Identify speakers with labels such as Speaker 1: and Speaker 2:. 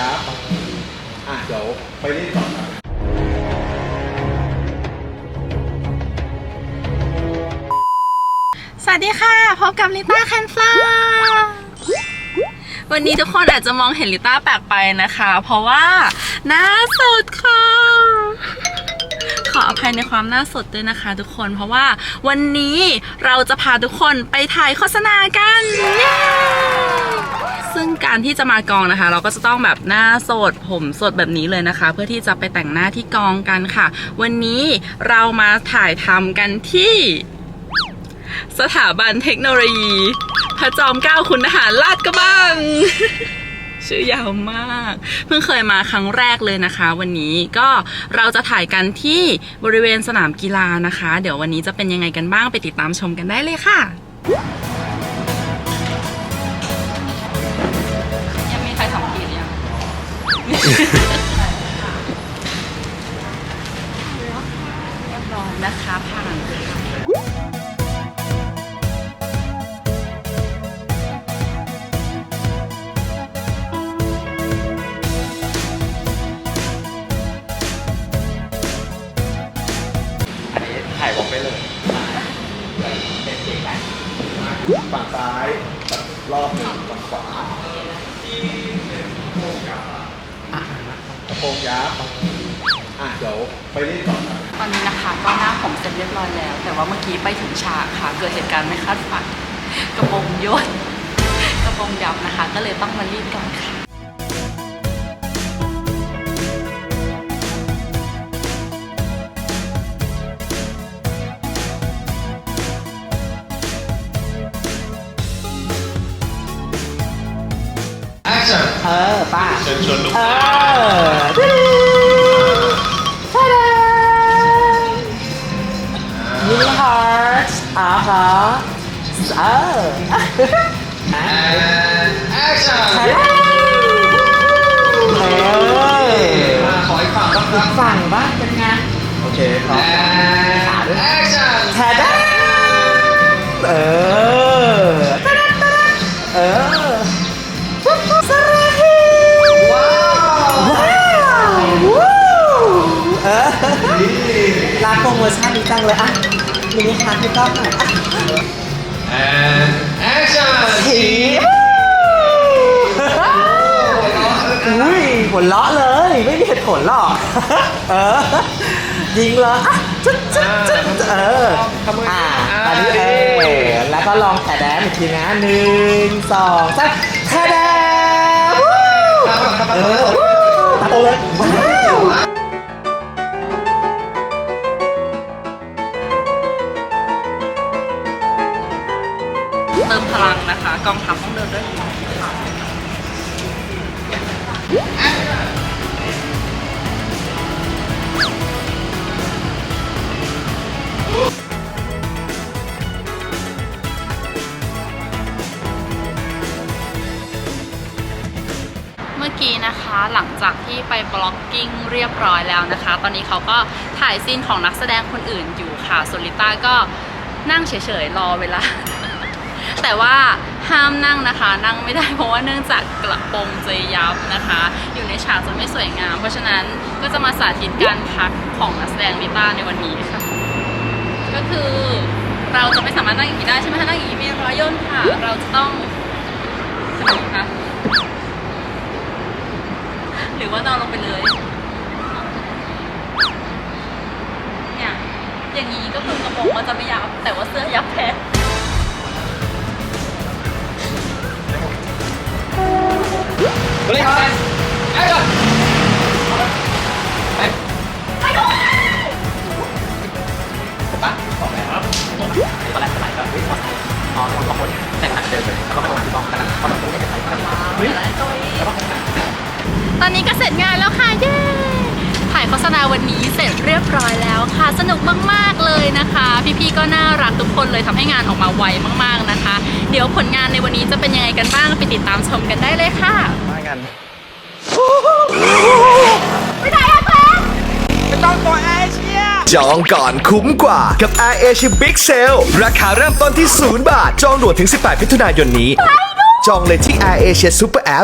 Speaker 1: ยับอะเดี๋ยวไปรีดก่อนครับ
Speaker 2: สวัสดีค่ะ พบกับลิต้าแคนฟลาวันนี้ทุกคนอาจจะมองเห็นลิต้าแปลกไปนะคะ เพราะว่าหน้าสดค่ะ ขออภัยในความหน้าสดด้วยนะคะ ทุกคนเพราะว่าวันนี้เราจะพาทุกคนไปถ่ายโฆษณากัน เย้ ซึ่งการที่จะมากองนะคะ เราก็จะต้องแบบหน้าสดผมสดแบบนี้เลยนะคะ เพื่อที่จะไปแต่งหน้าที่กองกันค่ะ วันนี้เรามาถ่ายทำกันที่ สถาบันเทคโนโลยี พระจอมเกล้าคุณทหารลาดกระบังชื่อยาวมาก เพิ่งเคยมาครั้งแรกเลยนะคะ วันนี้ก็เราจะถ่ายกันที่บริเวณสนามกีฬานะคะ เดี๋ยววันนี้จะเป็นยังไงกันบ้างไปติดตามชมกันได้เลยค่ะ เรียบร้อยนะคะผ่านค่ะ
Speaker 1: อันนี้ถ่ายผมไปเลยฝั่งซ้ายรอบหนึ่งฝั่งขวา โปรงยับอะเดี๋ยวไปรีดก่อนครับ
Speaker 2: ตอนนี้นะคะก็หน้าผมเสร็จเรียบร้อยแล้ว แต่ว่าเมื่อกี้ไปถึงฉากค่ะ เกิดเหตุการณ์ไม่คาดฝัน กระโปรงย่นกระโปรงยับนะคะ ก็เลยต้องมารีบก่อนค่ะ
Speaker 3: Action
Speaker 4: เออป้า
Speaker 3: เชิญชวนลูก
Speaker 4: เอ
Speaker 3: ค้า
Speaker 4: อมินิฮาร์ทอ่าฮะเออ
Speaker 3: and action
Speaker 4: เออ
Speaker 3: มาขออีกฝั่งบ้างครับ
Speaker 4: ฝั่งบ้างเป็นไง
Speaker 1: โอเคครับ
Speaker 3: and action
Speaker 4: แทดาเออเออ รักโปรโมชั่นนี้จังเลยอะมินิฮาร์ทพี่ก้องหน่อยอะ
Speaker 3: and action
Speaker 4: ผีอุ้ยหัวเราะเลย ไม่มีเหตุผลหรอก เออ ยิงเลยอะจุ๊ดจุ๊ดจุ๊ดเออ อ่าตอนนี้เออแล้วก็ลองแถแดมอีกทีนะหนึ่งสองสามแถแดมวู้เออวู้ตาโตเลย
Speaker 2: มพลังนะคะ กองทัพต้องเดินด้วยหัวค่ะเมื่อกี้นะคะหลังจากที่ไปบล็อกกิ้งเรียบร้อยแล้วนะคะ ตอนนี้เขาก็ถ่ายซีนของนักแสดงคนอื่นอยู่ค่ะส่วนลิต้าก็นั่งเฉยๆ รอเวลา แต่ว่าห้ามนั่งนะคะ นั่งไม่ได้เพราะว่าเนื่องจากกระโปรงจะยับนะคะ อยู่ในฉากจะไม่สวยงาม เพราะฉะนั้นก็จะมาสาธิตการพักของนักแสดงลิต้าในวันนี้ค่ะ ก็คือเราจะไม่สามารถนั่งอย่างนี้ได้ใช่ไหมถ้านั่งอย่างนี้มีรอยย่นค่ะ เราจะต้องทำไมคะหรือว่านอนลงไปเลย เล่
Speaker 3: นกัน action
Speaker 4: ปะบอกแล้วตอนแรกสมัยแบบเฮ้ยพออ๋อคนบางคนแต่งหนังเดินเลยแล้วก็คนที่บองกันเขาต้องรู้ได้ยังไงเฮ้ย
Speaker 2: ตอนนี้ก็เสร็จงานแล้วค่ะเย้ถ่ โฆษณาวันนี้เสร็จเรียบร้อยแล้วค่ะ สนุกมากๆเลยนะคะ พี่ๆก็น่ารักทุกคนเลยทำให้งานออกมาไวมากๆนะคะ เดี๋ยวผลงานในวันนี้จะเป็นยังไงกันบ้างไปติดตามชมกันได้เลยค่ะ
Speaker 1: มากัน
Speaker 5: จองก่อนคุ้มกว่ากับ Air Asia Big Sale ราคาเริ่มต้นที่ 0 บาท จองด่วนถึง 18 มิถุนายนนี้ จองเลยที่ Air Asia Super App